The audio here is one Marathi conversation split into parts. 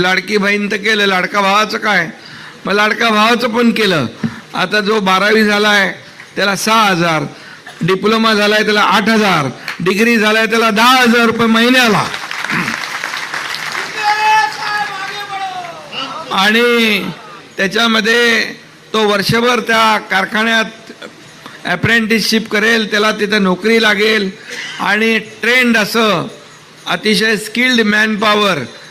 लाडकी बहीण तर केलं लाडका भावाचं काय? मग लाडका भावाचं पण केलं. आता जो बारावी झाला आहे त्याला सहा हजार. डिप्लोमा झाला आहे त्याला आठ हजार. डिग्री झाला आहे त्याला दहा हजार रुपये महिन्याला. आणि त्याच्यामध्ये तो वर्षभर त्या कारखान्यात अप्रेंटिसशिप करेल त्याला तिथं नोकरी लागेल. आणि ट्रेंड असं अतिशय स्किल्ड मॅनपॉवर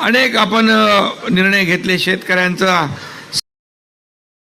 अनेक आपण निर्णय घेतले शेतकऱ्यांचा.